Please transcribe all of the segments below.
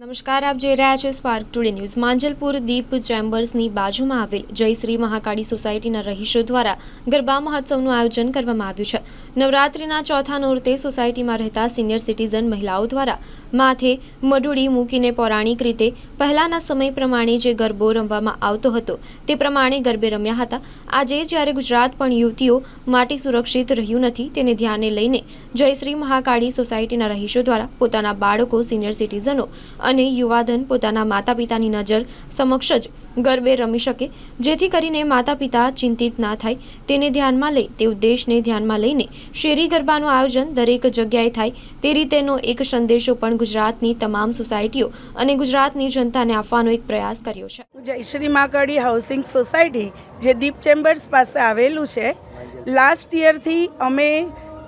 નમસ્કાર, આપ જોઈ રહ્યા છો spark today news Manjalpur Deep ચેમ્બર્સની બાજુમાં આવેલ જય શ્રી મહાકાળી સોસાયટીના રહીશો દ્વારા ગરબા મહોત્સવનું આયોજન કરવામાં આવ્યું છે. નવરાત્રિના ચોથા નોરતે સોસાયટીમાં રહેતા સિનિયર સિટીઝન મહિલાઓ દ્વારા માથે મઢુડી મૂકીને પૌરાણિક રીતે પહેલાંના સમય પ્રમાણે જે ગરબો રમવામાં આવતો હતો તે પ્રમાણે ગરબે રમ્યા હતા. આજે જ્યારે ગુજરાત પણ યુવતીઓ માટે સુરક્ષિત રહ્યું નથી તેને ધ્યાને લઈને જયશ્રી મહાકાળી સોસાયટીના રહીશો દ્વારા પોતાના બાળકો સિનિયર સિટીઝનો અને યુવાધન પોતાના માતા પિતાની નજર સમક્ષ જ ગરબે રમી શકે. જેથી કરીને માતા પિતા ચિંતિત ના થાય. તેને ધ્યાનમાં લઈ તે ઉદ્દેશને ધ્યાનમાં લઈને શેરી ગરબાનું આયોજન દરેક જગ્યાએ થાય. તે રીતેનો એક સંદેશો પણ ગુજરાતની તમામ સોસાયટીઓ અને ગુજરાતની જનતાને આપવાનો એક પ્રયાસ કર્યો છે. જયશ્રી માકડી હાઉસિંગ સોસાયટી, જે દીપ ચેમ્બર્સ પાસે આવેલું છે. લાસ્ટ યરથી અમે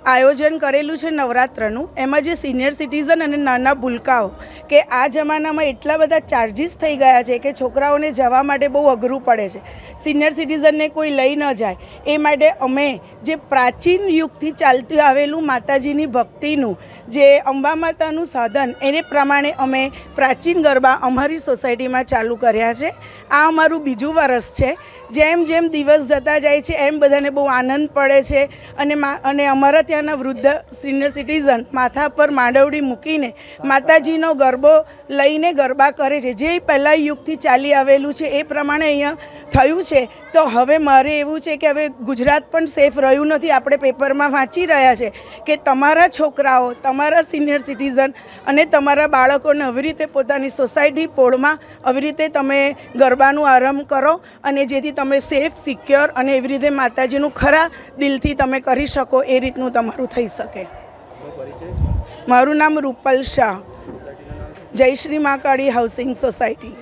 આયોજન કરેલું છે નવરાત્રનું, એમાં જે સિનિયર સિટીઝન અને નાના ભૂલકાઓ કે આ જમાનામાં એટલા બધા ચાર્જિસ થઈ ગયા છે કે છોકરાઓને જવા માટે બહુ અઘરું પડે છે. સિનિયર સિટીઝનને કોઈ લઈ ન જાય. એ માટે અમે જે પ્રાચીન યુગથી ચાલતું આવેલું માતાજીની ભક્તિનું જે અંબા માતાનું સાધન, એને પ્રમાણે અમે પ્રાચીન ગરબા અમારી સોસાયટીમાં ચાલુ કર્યા છે. આ અમારું બીજું વરસ છે. જેમ જેમ દિવસ જતા જાય છે, એમ બધાને બહુ આનંદ પડે છે. અને અને અમારા ત્યાંના વૃદ્ધ સિનિયર સિટીઝન માથા પર માંડવડી મૂકીને માતાજીનો ગરબો લઈને ગરબા કરે છે. જે પહેલાં યુગથી ચાલી આવેલું છે, એ પ્રમાણે અહીંયા થયું છે. તો હવે મારે એવું છે કે હવે ગુજરાત પણ સેફ રહ્યું નથી. આપણે પેપરમાં વાંચી રહ્યા છે કે તમારા છોકરાઓ, તમારા સિનિયર સિટીઝન અને તમારા બાળકોને આવી રીતે પોતાની સોસાયટી પોળમાં આવી રીતે તમે ગરબાનું આરંભ કરો અને જેથી તમે સેફ સિક્યોર અને એવી રીતે માતાજીનું ખરા દિલથી તમે કરી શકો એ રીતનું તમારું થઈ શકે. મારું નામ Rupal Shah. Jayshree Mahakali housing society